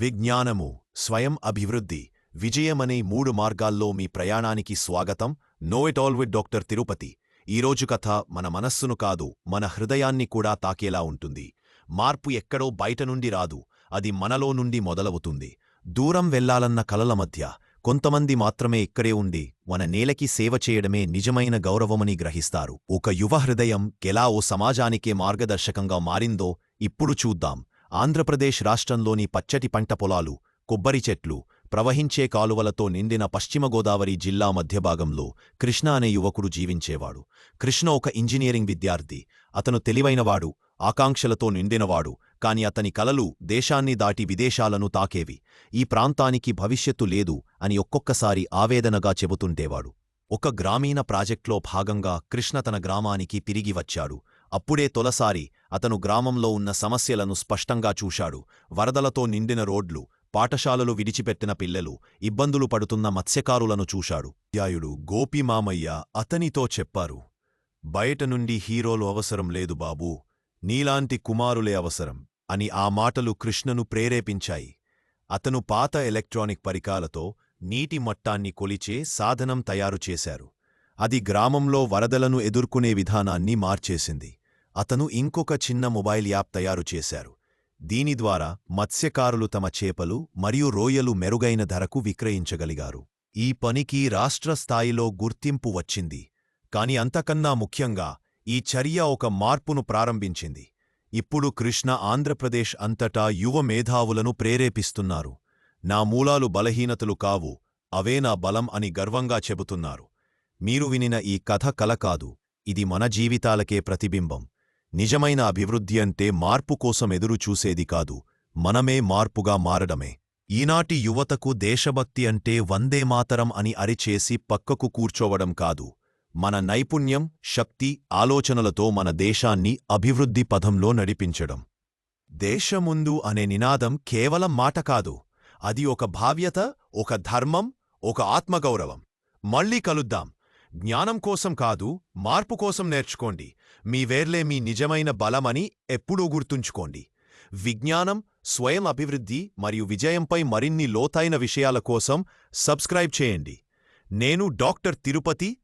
విజ్ఞానము స్వయం అభివృద్ధి విజయమనే మూడు మార్గాల్లో మీ ప్రయాణానికి స్వాగతం. Know it all with doctor Tirupati. ఈరోజు కథ మన మనస్సును కాదు మన హృదయాన్ని కూడా తాకేలా ఉంటుంది. మార్పు ఎక్కడో బయట నుండి రాదు అది మనలో నుండి మొదలవుతుంది. దూరం వెళ్ళాలన్న కలల మధ్య కొంతమంది మాత్రమే ఇక్కడే ఉండి మన నేలకి సేవ చేయడమే నిజమైన గౌరవమని గ్రహిస్తారు. ఒక యువ హృదయం ఎలా ఓ సమాజానికే మార్గదర్శకంగా మారిందో ఇప్పుడు చూద్దాం. ఆంధ్రప్రదేశ్ రాష్ట్రంలోని పచ్చటి పంట పొలాలు కొబ్బరి చెట్లు ప్రవహించే కాలువలతో నిండిన పశ్చిమగోదావరి జిల్లా మధ్యభాగంలో కృష్ణ అనే యువకుడు జీవించేవాడు. కృష్ణ ఒక ఇంజనీరింగ్ విద్యార్థి. అతను తెలివైనవాడు ఆకాంక్షలతో నిండినవాడు కాని అతని కలలు దేశాన్ని దాటి విదేశాలను తాకేవి. ఈ ప్రాంతానికి భవిష్యత్తు లేదు అని ఒక్కొక్కసారి ఆవేదనగా చెబుతుంటేవాడు ఒక గ్రామీణ ప్రాజెక్ట్లో భాగంగా కృష్ణ తన గ్రామానికి తిరిగి వచ్చాడు. అప్పుడే తొలసారి అతను గ్రామంలో ఉన్న సమస్యలను స్పష్టంగా చూశాడు. వరదలతో నిండిన రోడ్లు పాఠశాలలు విడిచిపెట్టిన పిల్లలు ఇబ్బందులు పడుతున్న మత్స్యకారులను చూశాడు. యాయుడు గోపిమామయ్య అతనితో చెప్పారు. బయట నుండి హీరోలు అవసరం లేదు బాబూ నీలాంటి కుమారులే అవసరం అని ఆ మాటలు కృష్ణను ప్రేరేపించాయి. అతను పాత ఎలక్ట్రానిక్ పరికాలతో నీటి మట్టాన్ని కొలిచే సాధనం తయారు చేశారు. అది గ్రామంలో వరదలను ఎదుర్కొనే విధానాన్ని మార్చేసింది. అతను ఇంకొక చిన్న మొబైల్ యాప్ తయారు చేశారు. దీని ద్వారా మత్స్యకారులు తమ చేపలు మరియు రోయలు మెరుగైన ధరకు విక్రయించగలిగారు. ఈ పనికి రాష్ట్ర స్థాయిలో గుర్తింపు వచ్చింది. కాని అంతకన్నా ముఖ్యంగా ఈ చర్య ఒక మార్పును ప్రారంభించింది. ఇప్పుడు కృష్ణ ఆంధ్రప్రదేశ్ అంతటా యువ మేధావులను ప్రేరేపిస్తున్నారు. నా మూలాలు బలహీనతలు కావు అవే నా బలం అని గర్వంగా చెబుతున్నారు. మీరు వినిన ఈ కథ కల కాదు. ఇది మన జీవితాలకే ప్రతిబింబం. నిజమైన అభివృద్ధి అంటే మార్పు కోసం ఎదురుచూసేది కాదు మనమే మార్పుగా మారడమే. ఈనాటి యువతకు దేశభక్తి అంటే వందే మాతరం అని అరిచేసి పక్కకు కూర్చోవడం కాదు మన నైపుణ్యం శక్తి ఆలోచనలతో మన దేశాన్ని అభివృద్ధి పథంలో నడిపించడం. దేశముందు అనే నినాదం కేవలం మాట కాదు అది ఒక భావ్యత ఒక ధర్మం ఒక ఆత్మగౌరవం. మళ్ళీ కలుద్దాం. జ్ఞానం కోసం కాదు మార్పు కోసం నేర్చుకోండి. మీ వేర్లే మీ నిజమైన బలమని ఎప్పుడూ గుర్తుంచుకోండి. విజ్ఞానం స్వయం అభివృద్ధి మరియు విజయంపై మరిన్ని లోతైన విషయాల కోసం సబ్స్క్రైబ్ చేయండి. నేను డాక్టర్ తిరుపతి